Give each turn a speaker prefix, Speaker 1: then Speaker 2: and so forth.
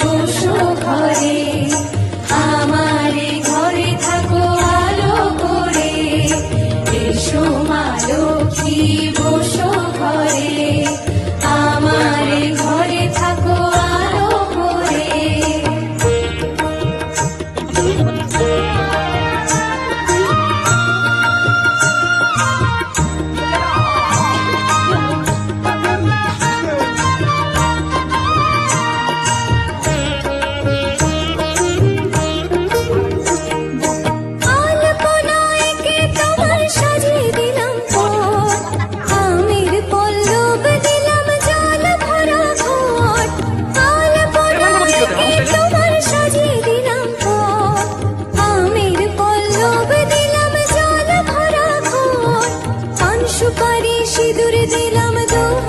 Speaker 1: বসো ঘরে আমার ঘরে থাকো করে এসো মা লক্ষ্মী ঘরে আমার ঘরে থাকো আলো পারি সিঁদুর দিলাম দু